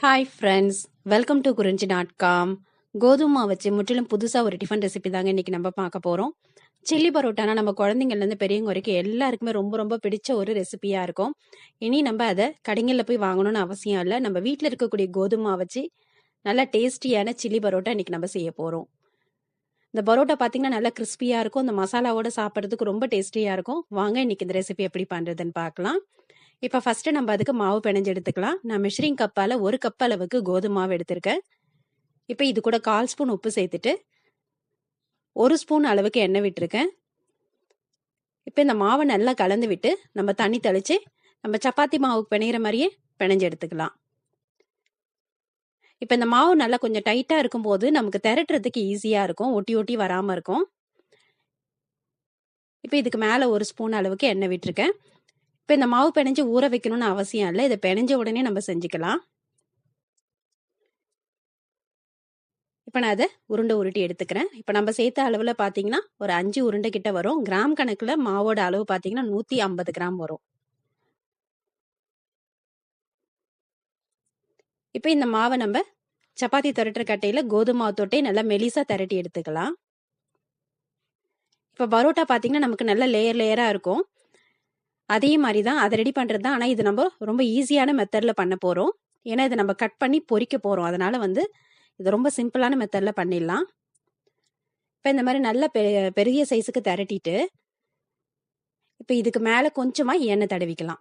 Hi friends welcome to Kurinji dot com கோதுமா வச்சு முற்றிலும் புதுசாக ஒரு டிஃபன் ரெசிபி தாங்க இன்றைக்கி நம்ம பார்க்க போகிறோம் சில்லி பரோட்டானா நம்ம குழந்தைங்கள்லேருந்து பெரியவங்க வரைக்கும் எல்லாருக்குமே ரொம்ப ரொம்ப பிடிச்ச ஒரு ரெசிபியாக இருக்கும். இனி நம்ம அதை கடைங்களில் போய் வாங்கணும்னு அவசியம் இல்லை. நம்ம வீட்டில் இருக்கக்கூடிய கோதுமை வச்சு நல்லா டேஸ்டியான சில்லி பரோட்டா இன்றைக்கி நம்ம செய்ய போகிறோம் இந்த பரோட்டா பார்த்தீங்கன்னா நல்லா கிறிஸ்பியாக இருக்கும். இந்த மசாலாவோட சாப்பிட்றதுக்கு ரொம்ப டேஸ்டியாக இருக்கும். வாங்க இன்றைக்கி இந்த ரெசிபி எப்படி பண்ணுறதுன்னு பார்க்கலாம். இப்போ ஃபஸ்ட்டு நம்ம அதுக்கு மாவு பிணைஞ்சு எடுத்துக்கலாம். நான் மிஷரிங் கப்பால் ஒரு கப் அளவுக்கு கோதுமை மாவு எடுத்திருக்கேன். இப்போ இது கூட கால் ஸ்பூன் உப்பு சேர்த்துட்டு ஒரு ஸ்பூன் அளவுக்கு எண்ணெய் விட்டுருக்கேன். இப்போ இந்த மாவை நல்லா கலந்து விட்டு நம்ம தண்ணி தெளித்து நம்ம சப்பாத்தி மாவு பிணையிற மாதிரியே பிணைஞ்சு எடுத்துக்கலாம். இப்போ இந்த மாவு நல்லா கொஞ்சம் டைட்டாக இருக்கும்போது நமக்கு திரட்டுறதுக்கு ஈஸியாக இருக்கும். ஒட்டி ஒட்டி வராமல் இருக்கும். இப்போ இதுக்கு மேலே ஒரு ஸ்பூன் அளவுக்கு எண்ணெய் விட்டுருக்கேன். இப்போ இந்த மாவு பிணைஞ்சு ஊற வைக்கணும்னு அவசியம் இல்லை. இதை பிணைஞ்ச உடனே நம்ம செஞ்சுக்கலாம். இப்போ நான் அதை உருண்டை உருட்டி எடுத்துக்கிறேன். இப்போ நம்ம சேர்த்த அளவில் பார்த்தீங்கன்னா ஒரு அஞ்சு உருண்டை கிட்ட வரும். கிராம் கணக்கில் மாவோட அளவு பார்த்தீங்கன்னா நூற்றி ஐம்பது கிராம் வரும். இப்போ இந்த மாவை நம்ம சப்பாத்தி திரட்டுற கட்டையில் கோதுமை மாவு தொட்டே நல்லா மெலிசாக திரட்டி எடுத்துக்கலாம். இப்போ பரோட்டா பார்த்தீங்கன்னா நமக்கு நல்ல லேயர் லேயராக இருக்கும். அதே மாதிரி தான் அதை ரெடி பண்ணுறது தான். ஆனால் இது நம்ம ரொம்ப ஈஸியான மெத்தடில் பண்ண போகிறோம் ஏன்னா இதை நம்ம கட் பண்ணி பொறிக்க போகிறோம் அதனால் வந்து இது ரொம்ப சிம்பிளான மெத்தடில் பண்ணிடலாம். இப்போ இந்த மாதிரி நல்ல பெ பெரிய சைஸுக்கு திரட்டிட்டு இப்போ இதுக்கு மேலே கொஞ்சமாக எண்ணெய் தடவிக்கலாம்.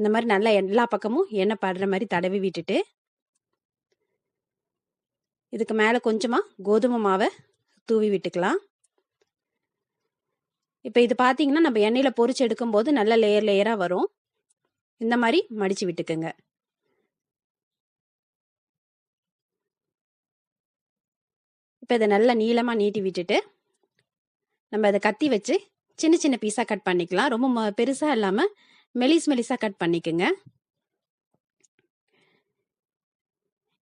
இந்த மாதிரி நல்லா எல்லா பக்கமும் எண்ணெய் படுற மாதிரி தடவி விட்டுட்டு இதுக்கு மேலே கொஞ்சமாக கோதுமை மாவை தூவி விட்டுக்கலாம். இப்போ இது பார்த்தீங்கன்னா நம்ம எண்ணெயில் பொறிச்சு எடுக்கும்போது நல்ல லேயர் லேயராக வரும். இந்த மாதிரி மடித்து விட்டுக்குங்க. இப்போ இதை நல்லா நீளமாக நீட்டி விட்டுட்டு நம்ம அதை கத்தி வச்சு சின்ன சின்ன பீஸாக கட் பண்ணிக்கலாம். ரொம்ப பெருசாக இல்லாமல் மெலிஸ் மெலிஸாக கட் பண்ணிக்கோங்க.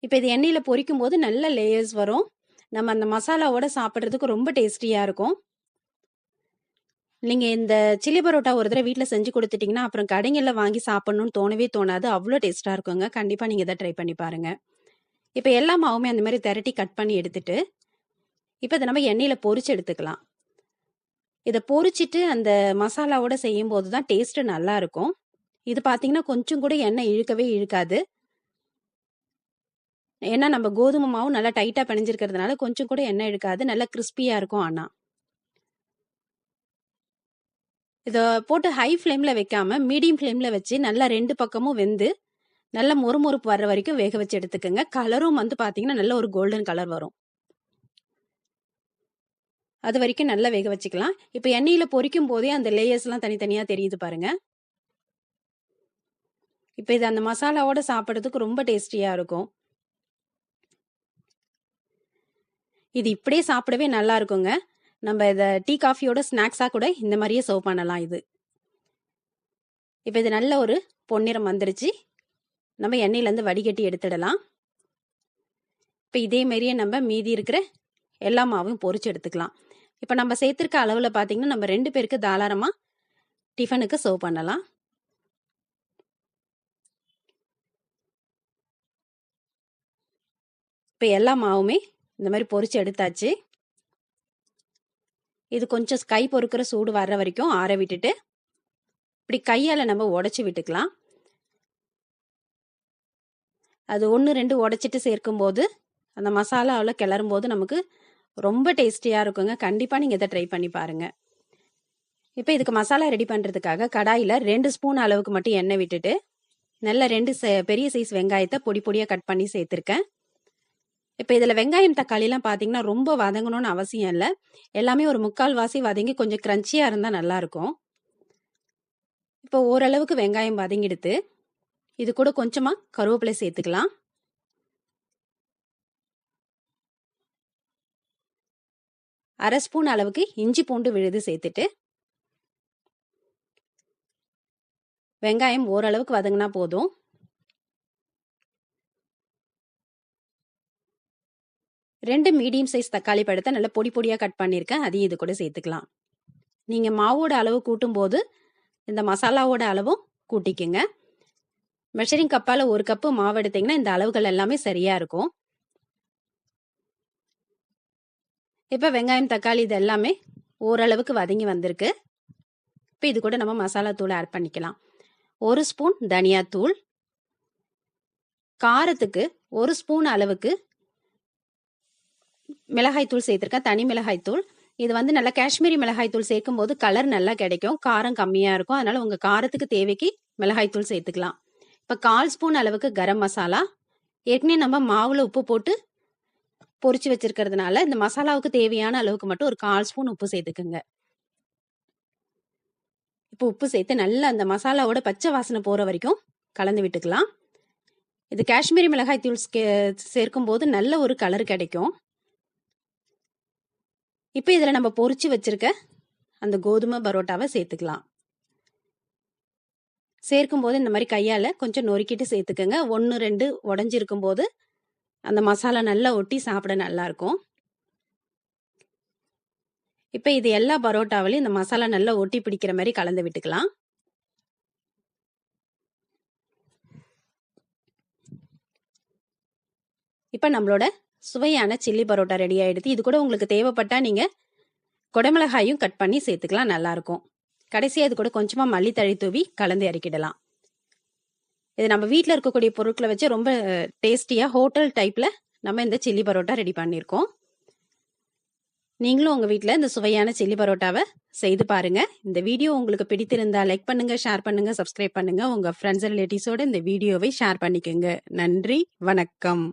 இப்போ இது எண்ணெயில் பொரிக்கும் போது நல்ல லேயர்ஸ் வரும். நம்ம அந்த மசாலாவோட சாப்பிட்றதுக்கு ரொம்ப டேஸ்டியாக இருக்கும். நீங்கள் இந்த சில்லி பரோட்டா ஒரு தடவை வீட்டில் செஞ்சு கொடுத்துட்டிங்கன்னா அப்புறம் கடைங்களில் வாங்கி சாப்பிட்ணுன்னு தோணவே தோணாது. அவ்வளோ டேஸ்ட்டாக இருக்குங்க. கண்டிப்பாக நீங்கள் இதை ட்ரை பண்ணி பாருங்கள் இப்போ எல்லா மாவுமே அந்த மாதிரி திரட்டி கட் பண்ணி எடுத்துட்டு இப்போ இதை நம்ம எண்ணெயில் பொறிச்சு எடுத்துக்கலாம். இதை பொரிச்சிட்டு அந்த மசாலாவோட செய்யும் போது தான் டேஸ்ட்டு நல்லா இருக்கும். இது பார்த்தீங்கன்னா கொஞ்சம் கூட எண்ணெய் இழுக்கவே இழுக்காது. ஏன்னா நம்ம கோதுமை மாவு நல்லா டைட்டாக பிணைஞ்சிருக்கிறதுனால கொஞ்சம் கூட எண்ணெய் இழுக்காது. நல்லா கிறிஸ்பியாக இருக்கும் ஆனால் இதை போட்டு ஹை ஃப்ளேமில் வைக்காமல் மீடியம் ஃப்ளேமில் வச்சு நல்லா ரெண்டு பக்கமும் வெந்து நல்லா மொறுமொறுப்பு வர்ற வரைக்கும் வேக வச்சு எடுத்துக்கோங்க. கலரும் வந்து பார்த்தீங்கன்னா நல்ல ஒரு கோல்டன் கலர் வரும். அது வரைக்கும் நல்லா வேக வச்சுக்கலாம். இப்போ எண்ணெயில் பொரிக்கும் போதே அந்த லேயர்ஸ்லாம் தனித்தனியாக தெரியுது பாருங்க. இப்போ இது அந்த மசாலாவோட சாப்பிட்றதுக்கு ரொம்ப டேஸ்டியாக இருக்கும். இது இப்படியே சாப்பிடவே நல்லா இருக்குங்க. நம்ம இதை டீ காஃபியோட ஸ்நாக்ஸாக கூட இந்த மாதிரியே சர்வ் பண்ணலாம் இது. இப்போ இது நல்ல ஒரு பொன்னிறம் வந்துருச்சு. நம்ம எண்ணெயிலேருந்து வடிகட்டி எடுத்துடலாம். இப்போ இதே மாதிரியே நம்ம மீதி இருக்கிற எல்லா மாவையும் பொறிச்சு எடுத்துக்கலாம். இப்போ நம்ம சேர்த்துருக்க அளவில் பார்த்தீங்கன்னா நம்ம ரெண்டு பேருக்கு தாராளமாக டிஃபனுக்கு சர்வ் பண்ணலாம். இப்போ எல்லா மாவுமே இந்த மாதிரி பொறிச்சு எடுத்தாச்சு. இது கொஞ்சம் கை பொறுக்கிற சூடு வர்ற வரைக்கும் ஆற விட்டுட்டு இப்படி கையால் நம்ம உடச்சி விட்டுக்கலாம். அது ஒன்று ரெண்டு உடச்சிட்டு சேர்க்கும்போது அந்த மசாலாவில் கிளறும் போது நமக்கு ரொம்ப டேஸ்டியாக இருக்குங்க. கண்டிப்பாக நீங்கள் இதை ட்ரை பண்ணி பாருங்கள் இப்போ இதுக்கு மசாலா ரெடி பண்ணுறதுக்காக கடாயில் ரெண்டு ஸ்பூன் அளவுக்கு மட்டும் எண்ணெய் விட்டுட்டு நல்ல ரெண்டு பெரிய சைஸ் வெங்காயத்தை பொடி பொடியாக கட் பண்ணி சேர்த்துருக்கேன். இப்போ இதில் வெங்காயம் தக்காளிலாம் பார்த்தீங்கன்னா ரொம்ப வதங்கணும்னு அவசியம் இல்லை. எல்லாமே ஒரு முக்கால் வாசி வதங்கி கொஞ்சம் க்ரன்ச்சியாக இருந்தால் நல்லாயிருக்கும் இப்போ ஓரளவுக்கு வெங்காயம் வதங்கிடுத்து இது கூட கொஞ்சமாக கருவேப்பிலை சேர்த்துக்கலாம். அரை ஸ்பூன் அளவுக்கு இஞ்சி பூண்டு விழுது சேர்த்துட்டு வெங்காயம் ஓரளவுக்கு வதங்கினா போதும். ரெண்டு மீடியம் சைஸ் தக்காளி பழத்தை நல்லா பொடி பொடியாக கட் பண்ணியிருக்கேன். அதையும் இது கூட சேர்த்துக்கலாம். நீங்கள் மாவோட அளவு கூட்டும்போது இந்த மசாலாவோட அளவும் கூட்டிக்கோங்க. மெஷரிங் கப்பால் ஒரு கப்பு மாவு எடுத்தீங்கன்னா இந்த அளவுகள் எல்லாமே சரியாக இருக்கும். இப்போ வெங்காயம் தக்காளி இது எல்லாமே ஓரளவுக்கு வதங்கி வந்திருக்கு. இப்போ இது கூட நம்ம மசாலா தூள் ஆட் பண்ணிக்கலாம். ஒரு ஸ்பூன் தனியாத்தூள் காரத்துக்கு ஒரு ஸ்பூன் அளவுக்கு மிளகாய்த்தூள் சேர்த்துருக்கேன். தனி மிளகாய்த்தூள் இது வந்து நல்லா காஷ்மீரி மிளகாய்த்தூள் சேர்க்கும் போது கலர் நல்லா கிடைக்கும். காரம் கம்மியாக இருக்கும். அதனால் உங்கள் காரத்துக்கு தேவைக்கு மிளகாய் தூள் சேர்த்துக்கலாம். இப்போ கால் ஸ்பூன் அளவுக்கு கரம் மசாலா. ஏற்கனவே நம்ம மாவில் உப்பு போட்டு பொறிச்சு வச்சிருக்கிறதுனால இந்த மசாலாவுக்கு தேவையான அளவுக்கு மட்டும் ஒரு கால் ஸ்பூன் உப்பு சேர்த்துக்குங்க. இப்போ உப்பு சேர்த்து நல்லா அந்த மசாலாவோட பச்சை வாசனை போகிற வரைக்கும் கலந்து விட்டுக்கலாம். இது காஷ்மீரி மிளகாய் தூள் சேர்க்கும் போது நல்ல ஒரு கலர் கிடைக்கும். இப்போ இதில் நம்ம பொறிச்சு வச்சிருக்க அந்த கோதுமை பரோட்டாவை சேர்த்துக்கலாம். சேர்க்கும் போது இந்த மாதிரி கையால் கொஞ்சம் நொறுக்கிட்டு சேர்த்துக்கோங்க. ஒன்று ரெண்டு உடஞ்சிருக்கும் போது அந்த மசாலா நல்லா ஒட்டி சாப்பிட நல்லாயிருக்கும். இப்போ இது எல்லா பரோட்டாவிலையும் இந்த மசாலா நல்லா ஒட்டி பிடிக்கிற மாதிரி கலந்து விட்டுக்கலாம். இப்போ நம்மளோட சுவையான சில்லி பரோட்டா ரெடி ஆகிடுது இது கூட உங்களுக்கு தேவைப்பட்டால் நீங்கள் குடமிளகாயும் கட் பண்ணி சேர்த்துக்கலாம் நல்லாயிருக்கும் கடைசியாக இது கூட கொஞ்சமாக மல்லித்தழி தூவி கலந்து இறக்கிடலாம். இது நம்ம வீட்டில் இருக்கக்கூடிய பொருட்களை வச்சு ரொம்ப டேஸ்டியாக ஹோட்டல் டைப்பில் நம்ம இந்த சில்லி பரோட்டா ரெடி பண்ணியிருக்கோம் நீங்களும் உங்கள் வீட்டில் இந்த சுவையான சில்லி பரோட்டாவை செய்து பாருங்கள் இந்த வீடியோ உங்களுக்கு பிடித்திருந்தா லைக் பண்ணுங்கள் ஷேர் பண்ணுங்கள் சப்ஸ்கிரைப் பண்ணுங்கள் உங்கள் ஃப்ரெண்ட்ஸ் ரிலேட்டிவ்ஸோடு இந்த வீடியோவை ஷேர் பண்ணிக்கோங்க. நன்றி வணக்கம்.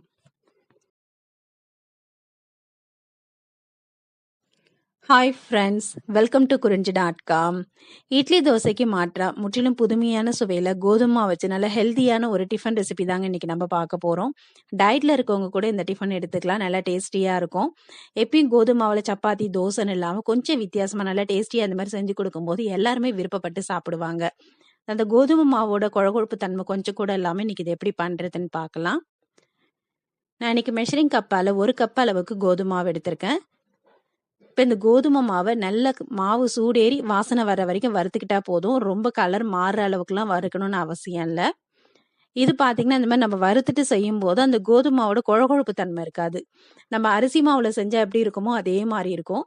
Hi friends welcome to Kurinji dot com idli தோசைக்கு மாற்றா முற்றிலும் புதுமையான சுவையில் கோதுமை வச்சு நல்ல ஹெல்த்தியான ஒரு டிஃபன் ரெசிபி தாங்க இன்றைக்கி நம்ம பார்க்க போகிறோம் டயட்டில் இருக்கவங்க கூட இந்த டிஃபன் எடுத்துக்கலாம். நல்லா டேஸ்டியாக இருக்கும். எப்பயும் கோதுமாவில் சப்பாத்தி தோசைன்னு இல்லாமல் கொஞ்சம் வித்தியாசமாக நல்லா டேஸ்டியாக அந்த மாதிரி செஞ்சு கொடுக்கும்போது எல்லாருமே விருப்பப்பட்டு சாப்பிடுவாங்க. அந்த கோதுமை மாவோட குழகொழுப்பு தன்மை கொஞ்சம் கூட இல்லாமல் இன்னைக்கு இது எப்படி பண்ணுறதுன்னு பார்க்கலாம். நான் இன்றைக்கி மெஷரிங் கப்பால் ஒரு கப் அளவுக்கு கோதுமாவை எடுத்திருக்கேன். இப்போ இந்த கோதுமை மாவை நல்ல மாவு சூடேறி வாசனை வர வரைக்கும் வறுத்துக்கிட்டா போதும். ரொம்ப கலர் மாறுற அளவுக்குலாம் வறுக்கணும்னு அவசியம் இல்லை. இது பார்த்தீங்கன்னா இந்த மாதிரி நம்ம வறுத்துட்டு செய்யும் போது அந்த கோதுமாவோட குழகுழப்பு தன்மை இருக்காது. நம்ம அரிசி மாவில் செஞ்சால் எப்படி இருக்குமோ அதே மாதிரி இருக்கும்.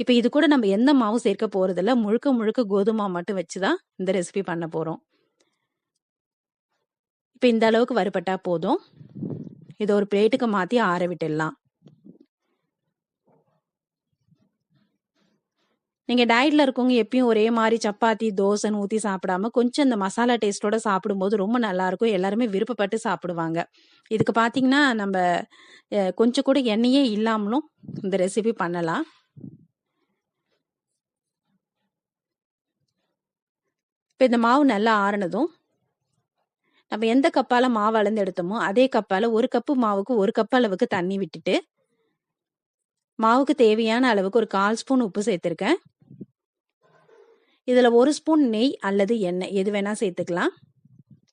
இப்போ இது கூட நம்ம எந்த மாவும் சேர்க்க போகிறதில்ல முழுக்க முழுக்க கோதுமை மட்டும் வச்சு தான் இந்த ரெசிபி பண்ண போகிறோம் இப்போ இந்த அளவுக்கு வறுபட்டா போதும். இதை ஒரு பிளேட்டுக்கு மாற்றி ஆற விட்டுடலாம். நீங்கள் டயட்டில் இருக்கவங்க எப்பயும் ஒரே மாதிரி சப்பாத்தி, தோசைன்னு ஊற்றி சாப்பிடாம, கொஞ்சம் இந்த மசாலா டேஸ்ட்டோட சாப்பிடும்போது ரொம்ப நல்லாயிருக்கும் எல்லாருமே விருப்பப்பட்டு சாப்பிடுவாங்க. இதுக்கு பார்த்தீங்கன்னா, நம்ம கொஞ்சம் கூட எண்ணெயே இல்லாமலும் இந்த ரெசிபி பண்ணலாம். இப்போ இந்த மாவு நல்லா ஆறுனதும், நம்ம எந்த கப்பால் மாவு அளந்து எடுத்தோமோ, அதே கப்பால் ஒரு கப்பு மாவுக்கு ஒரு கப் அளவுக்கு தண்ணி விட்டுட்டு, மாவுக்கு தேவையான அளவுக்கு ஒரு 1/4 ஸ்பூன் உப்பு சேர்த்துருக்கேன் இதுல ஒரு ஸ்பூன் நெய் அல்லது எண்ணெய் எது வேணா சேர்த்துக்கலாம்.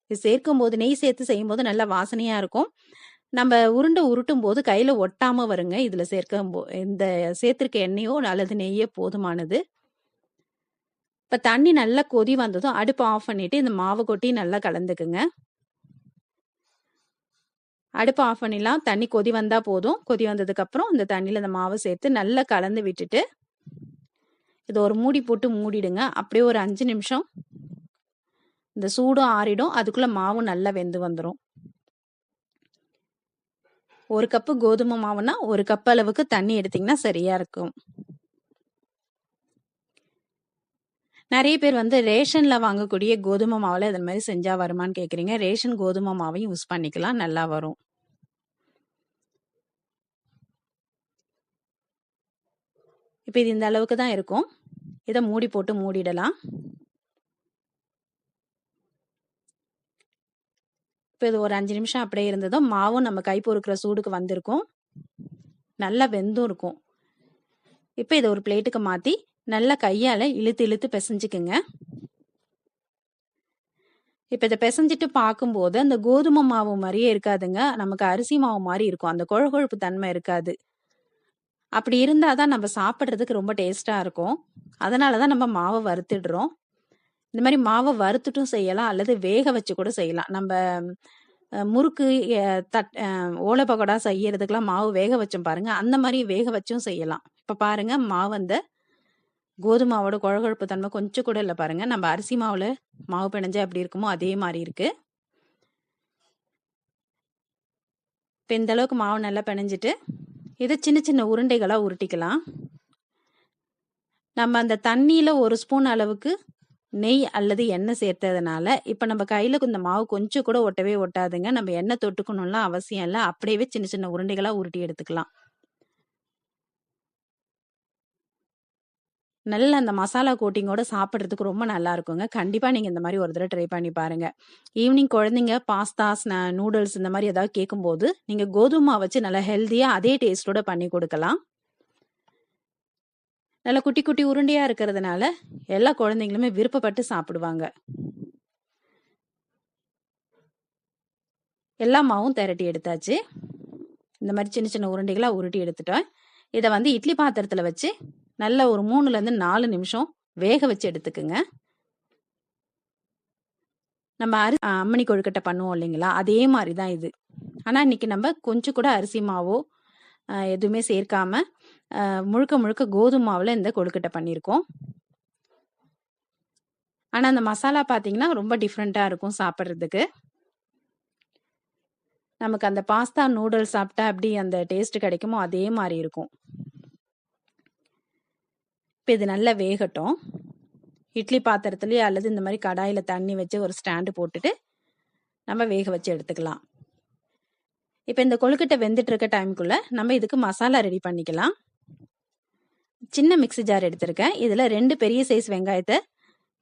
இது சேர்க்கும்போது நெய் சேர்த்து செய்யும்போது நல்லா வாசனையா இருக்கும். நம்ம உருண்டை உருட்டும் போது கையில ஒட்டாம வருங்க. இதுல சேர்க்கும்போ இந்த சேர்த்திருக்க எண்ணெயோ அல்லது நெய்யோ போதுமானது. இப்ப தண்ணி நல்லா கொதி வந்ததும் அடுப்பை ஆஃப் பண்ணிட்டு இந்த மாவு கொட்டி நல்லா கலந்துக்குங்க. அடுப்பு ஆஃப் பண்ணிடலாம். தண்ணி கொதி வந்தா போதும். கொதி வந்ததுக்கப்புறம் இந்த தண்ணியில இந்த மாவை சேர்த்து நல்லா கலந்து விட்டுட்டு, இதை ஒரு மூடி போட்டு மூடிடுங்க. அப்படியே ஒரு அஞ்சு நிமிஷம் இந்த சூடும் ஆறிடும். அதுக்குள்ள மாவும் நல்லா வெந்து வந்துடும் ஒரு கப்பு கோதுமை மாவுன்னா, ஒரு கப் அளவுக்கு தண்ணி எடுத்தீங்கன்னா சரியா இருக்கும். நிறைய பேர் வந்து ரேஷன்ல வாங்கக்கூடிய கோதுமை மாவுல இது மாதிரி செஞ்சா வருமான்னு கேட்குறீங்க. ரேஷன் கோதுமை மாவையும் யூஸ் பண்ணிக்கலாம். நல்லா வரும். இப்போ இது இந்த அளவுக்கு தான் இருக்கும். இதை மூடி போட்டு மூடிடலாம். இப்போ இது ஒரு அஞ்சு நிமிஷம் அப்படியே இருந்ததும், மாவும் நம்ம கை பொறுக்கிற சூடுக்கு வந்திருக்கும். நல்லா வெந்தும் இருக்கும். இப்போ இதை ஒரு பிளேட்டுக்கு மாற்றி நல்லா கையால் இழுத்து இழுத்து பெசஞ்சுக்குங்க. இப்போ இதை பிசைஞ்சிட்டு பார்க்கும்போது, அந்த கோதுமை மாவு மாதிரியே இருக்காதுங்க. நமக்கு அரிசி மாவு மாதிரி இருக்கும். அந்த கொழ கொழுப்பு தன்மை இருக்காது. அப்படி இருந்தால் தான் நம்ம சாப்பிட்றதுக்கு ரொம்ப டேஸ்ட்டாக இருக்கும். அதனால தான் நம்ம மாவை வறுத்துடுறோம். இந்த மாதிரி மாவை வறுத்துட்டும் செய்யலாம், அல்லது வேக வச்சு கூட செய்யலாம். நம்ம முறுக்கு, தட் ஓலை பகோடா பக்கோடா செய்யறதுக்கெல்லாம் மாவு வேக வச்சோம் பாருங்க, அந்த மாதிரி வேக வச்சும் செய்யலாம். இப்போ பாருங்க மாவு அந்த கோதுமாவோட குழகுழப்பு தன்மை கொஞ்சம் கூட இல்லை பாருங்க. நம்ம அரிசி மாவுல மாவு பிணைஞ்சா எப்படி இருக்குமோ, அதே மாதிரி இருக்கு. இப்போ இந்த அளவுக்கு மாவு நல்லா பிணைஞ்சிட்டு இதை சின்ன சின்ன உருண்டைகளா உருட்டிக்கலாம். நம்ம அந்த தண்ணியில் ஒரு ஸ்பூன் அளவுக்கு நெய் அல்லது எண்ணெய் சேர்த்ததுனால, இப்ப நம்ம கையில இந்த மாவு கொஞ்சம் கூட ஒட்டவே ஒட்டாதுங்க. நம்ம எண்ணெய் தொட்டுக்கணும்லாம் அவசியம் இல்லை அப்படியே சின்ன சின்ன உருண்டைகளா உருட்டி எடுத்துக்கலாம். நல்ல அந்த மசாலா கோட்டிங்கோட சாப்பிட்றதுக்கு ரொம்ப நல்லா இருக்குங்க. கண்டிப்பா நீங்க இந்த மாதிரி ஒரு தடவை ட்ரை பண்ணி பாருங்க. ஈவினிங் குழந்தைங்க பாஸ்தாஸ் நூடுல்ஸ் இந்த மாதிரி ஏதாவது கேட்கும்போது, நீங்க கோதுமா வச்சு நல்லா ஹெல்த்தியா அதே டேஸ்ட்டோட பண்ணி கொடுக்கலாம் நல்லா குட்டி குட்டி உருண்டையா இருக்கிறதுனால, எல்லா குழந்தைங்களுமே விருப்பப்பட்டு சாப்பிடுவாங்க. எல்லா மாவும் திரட்டி எடுத்தாச்சு. இந்த மாதிரி சின்ன சின்ன உருண்டைகளா உருட்டி எடுத்துட்டோம் இதை வந்து இட்லி பாத்திரத்துல வச்சு, நல்ல ஒரு 3லருந்து 4 நிமிஷம் வேக வச்சு எடுத்துக்குங்க. நம்ம அரி அம்மணி கொழுக்கட்டை பண்ணுவோம் இல்லைங்களா? அதே மாதிரி தான் இது. ஆனால் இன்னைக்கு நம்ம கொஞ்சம் கூட அரிசி மாவோ, எதுவுமே சேர்க்காம, முழுக்க முழுக்க கோதுமை மாவில் இந்த கொழுக்கட்டை பண்ணியிருக்கோம். ஆனால் அந்த மசாலா பார்த்தீங்கன்னா, ரொம்ப டிஃப்ரெண்ட்டாக இருக்கும் சாப்பிட்றதுக்கு நமக்கு அந்த பாஸ்தா, நூடுல்ஸ் சாப்பிட்டா அப்படி அந்த டேஸ்ட் கிடைக்குமோ, அதே மாதிரி இருக்கும். இப்போ இது நல்லா வேகட்டும். இட்லி பாத்திரத்துலேயோ அல்லது இந்த மாதிரி கடாயில் தண்ணி வச்சு ஒரு ஸ்டாண்டு போட்டுட்டு, நம்ம வேக வச்சு எடுத்துக்கலாம். இப்போ இந்த கொழுக்கட்டை வெந்துட்டு இருக்க டைம்க்குள்ள, நம்ம இதுக்கு மசாலா ரெடி பண்ணிக்கலாம். சின்ன மிக்ஸி ஜார் எடுத்திருக்கேன். இதில் ரெண்டு பெரிய சைஸ் வெங்காயத்தை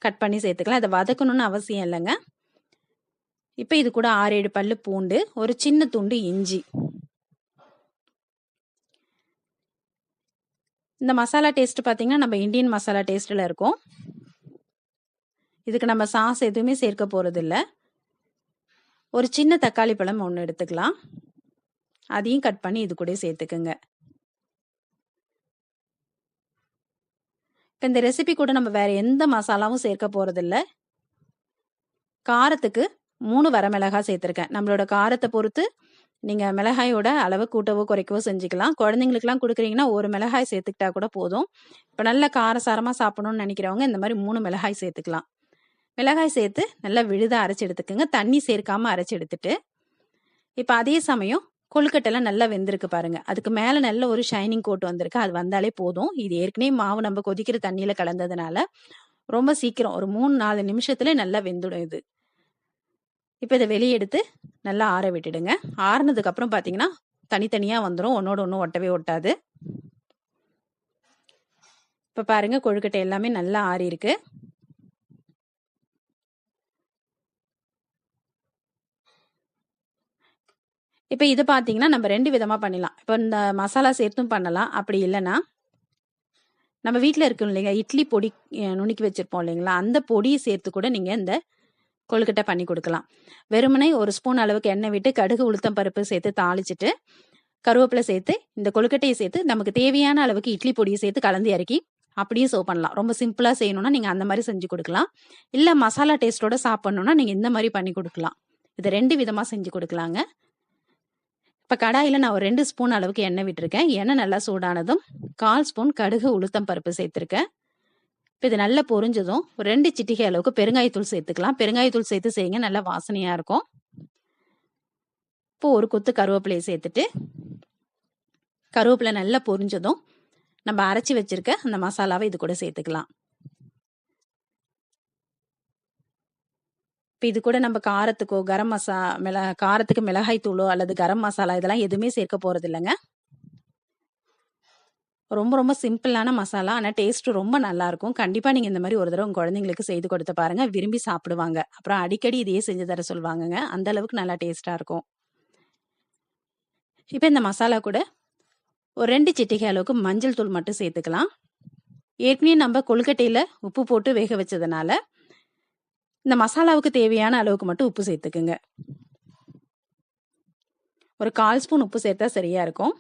கட் பண்ணி சேர்த்துக்கலாம். அதை வதக்கணும்னு அவசியம் இல்லைங்க இப்போ இது கூட 6, 7 பல்லு பூண்டு, ஒரு சின்ன துண்டு இஞ்சி. இந்த மசாலா டேஸ்ட் பார்த்தீங்கன்னா, நம்ம இண்டியன் மசாலா டேஸ்ட்ல இருக்கும். இதுக்கு நம்ம சாஸ் எதுவுமே சேர்க்க போகிறதில்ல ஒரு சின்ன தக்காளி பழம் ஒன்று எடுத்துக்கலாம். அதையும் கட் பண்ணி இது கூட சேர்த்துக்குங்க. இப்போ இந்த ரெசிபி கூட நம்ம வேற எந்த மசாலாவும் சேர்க்க போகிறதில்ல காரத்துக்கு மூணு வரமிளகா சேர்த்துருக்கேன் நம்மளோட காரத்தை பொறுத்து நீங்க மிளகாயோட அளவு கூட்டவோ, குறைக்கவோ செஞ்சுக்கலாம். குழந்தைங்களுக்குலாம் கொடுக்குறீங்கன்னா ஒரு மிளகாய் சேர்த்துக்கிட்டா கூட போதும். இப்போ நல்ல காரசாரமாக சாப்பிடணும்னு நினைக்கிறவங்க இந்த மாதிரி மூணு மிளகாய் சேர்த்துக்கலாம். மிளகாய் சேர்த்து நல்லா விழுதாக அரைச்சி எடுத்துக்கோங்க தண்ணி சேர்க்காம அரைச்சி எடுத்துட்டு, இப்போ அதே சமயம் கொழுக்கட்டெல்லாம் நல்லா வெந்திருக்கு பாருங்க. அதுக்கு மேலே நல்ல ஒரு ஷைனிங் கோட் வந்திருக்கு. அது வந்தாலே போதும். இது ஏற்கனவே மாவு நம்ம கொதிக்கிற தண்ணியில் கலந்ததுனால, ரொம்ப சீக்கிரம் ஒரு 3, 4 நிமிஷத்துல நல்லா வெந்துடும் இது. இப்போ இதை வெளியே எடுத்து நல்லா ஆற விட்டுடுங்க. ஆறுனதுக்கு அப்புறம் பார்த்தீங்கன்னா, தனித்தனியா வந்துரும். ஒன்னோட ஒன்றும் ஒட்டவே ஒட்டாது. இப்போ பாருங்க கொழுக்கட்டை எல்லாமே நல்லா ஆறியிருக்கு. இப்ப இது பார்த்தீங்கன்னா, நம்ம ரெண்டு விதமா பண்ணிடலாம். இப்ப இந்த மசாலா சேர்த்தும் பண்ணலாம். அப்படி இல்லன்னா, நம்ம வீட்ல இருக்கணும் இல்லைங்க, இட்லி பொடி நுணுக்கி வச்சிருப்போம் இல்லைங்களா? அந்த பொடியை சேர்த்து கூட நீங்க இந்த கொழுக்கட்டை பண்ணி கொடுக்கலாம். வெறுமனே ஒரு ஸ்பூன் அளவுக்கு எண்ணெய் விட்டு, கடுகு, உளுத்தம் பருப்பு சேர்த்து தாளிச்சிட்டு கருவேப்பிலை சேர்த்து, இந்த கொழுக்கட்டையை சேர்த்து, நமக்கு தேவையான அளவுக்கு இட்லி பொடியை சேர்த்து கலந்து இறக்கி, அப்படியே சர்வ் பண்ணலாம். ரொம்ப சிம்பிளாக செய்யணும்னா, நீங்கள் அந்த மாதிரி செஞ்சு கொடுக்கலாம். இல்லை மசாலா டேஸ்ட்டோட சாப்பிட்ணுன்னா நீங்கள் இந்த மாதிரி பண்ணி கொடுக்கலாம். இதை ரெண்டு விதமாக செஞ்சு கொடுக்கலாங்க. இப்போ கடாயில் நான் ஒரு ரெண்டு ஸ்பூன் அளவுக்கு எண்ணெய் விட்டுருக்கேன். எண்ணெய் நல்லா சூடானதும், 1/4 ஸ்பூன் கடுகு, உளுத்தம் பருப்பு சேர்த்துருக்கேன். இப்போ இது நல்லா பொரிஞ்சதும், ஒரு ரெண்டு சிட்டிகை அளவுக்கு பெருங்காயத்தூள் சேர்த்துக்கலாம். பெருங்காயத்தூள் சேர்த்து செய்யுங்க. நல்லா வாசனையா இருக்கும். இப்போ ஒரு கொத்து கருவேப்பிலையை சேர்த்துட்டு, கருவேப்பிலை நல்லா பொரிஞ்சதும், நம்ம அரைச்சி வச்சிருக்க அந்த மசாலாவை இது கூட சேர்த்துக்கலாம். இப்போ இது கூட நம்ம காரத்துக்கோ, கரம் மசா மிள காரத்துக்கு மிளகாய் தூளோ அல்லது கரம் மசாலா இதெல்லாம் எதுவுமே சேர்க்க போறதில்லங்க. ரொம்ப ரொம்ப சிம்பிளான மசாலா. ஆனால் டேஸ்ட் ரொம்ப நல்லாயிருக்கும் கண்டிப்பாக நீங்கள் இந்த மாதிரி ஒரு தடவை உங்கள் குழந்தைங்களுக்கு செய்து கொடுத்து பாருங்க. விரும்பி சாப்பிடுவாங்க. அப்புறம் அடிக்கடி இதையே செஞ்சு தர சொல்லுவாங்கங்க. அந்த அளவுக்கு நல்லா டேஸ்ட்டாக இருக்கும். இப்போ இந்த மசாலா கூட ஒரு ரெண்டு சிட்டிகை அளவுக்கு மஞ்சள் தூள் மட்டும் சேர்த்துக்கலாம். ஏற்கனவே நம்ம கொழுக்கட்டையில் உப்பு போட்டு வேக வச்சதுனால, இந்த மசாலாவுக்கு தேவையான அளவுக்கு மட்டும் உப்பு சேர்த்துக்குங்க. ஒரு 1/4 ஸ்பூன் உப்பு சேர்த்தா சரியா இருக்கும்.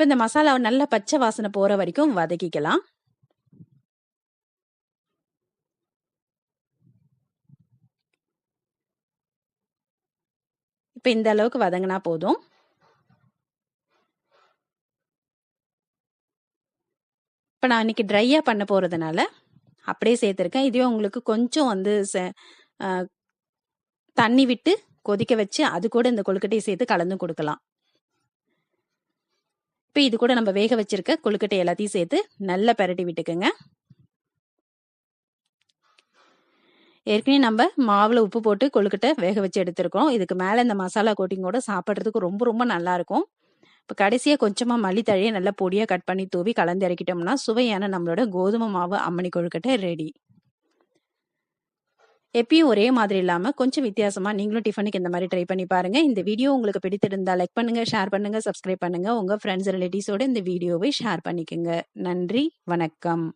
இப்போ இந்த மசாலாவை நல்ல பச்சை வாசனை போகிற வரைக்கும் வதக்கிக்கலாம். இப்போ இந்த அளவுக்கு வதங்கினா போதும். இப்போ நான் இன்னைக்கு ட்ரையாக பண்ண போகிறதுனால அப்படியே சேர்த்துருக்கேன். இதுவே உங்களுக்கு கொஞ்சம் வந்து தண்ணி விட்டு கொதிக்க வச்சு அது கூட இந்த கொழுக்கட்டையை சேர்த்து கலந்து கொடுக்கலாம். இப்போ இது கூட நம்ம வேக வச்சிருக்க கொழுக்கட்டை எல்லாத்தையும் சேர்த்து நல்லா பரட்டி விட்டுக்கங்க. ஏற்கனவே நம்ம மாவுல உப்பு போட்டு கொழுக்கட்டை வேக வச்சு எடுத்திருக்கோம். இதுக்கு மேலே இந்த மசாலா கோட்டிங்கோட சாப்பிட்றதுக்கு ரொம்ப ரொம்ப நல்லா இருக்கும் இப்போ கடைசியாக கொஞ்சமாக மல்லித்தழையை நல்லா பொடியாக கட் பண்ணி தூவி கலந்து இறக்கிட்டோம்னா, சுவையான நம்மளோட கோதுமை மாவு அம்மணி கொழுக்கட்டை ரெடி. எப்பயும் ஒரே மாதிரி இல்லாமல் கொஞ்சம் வித்தியாசமாக நீங்களும் டிஃபனுக்கு இந்த மாதிரி ட்ரை பண்ணி பாருங்கள் இந்த வீடியோ உங்களுக்கு பிடித்திருந்தால் லைக் பண்ணுங்கள் ஷேர் பண்ணுங்கள் சப்ஸ்கிரைப் பண்ணுங்கள் உங்கள் ஃப்ரெண்ட்ஸ், ரிலேட்டிவ்ஸோடு இந்த வீடியோவை ஷேர் பண்ணிக்கங்க. நன்றி, வணக்கம்.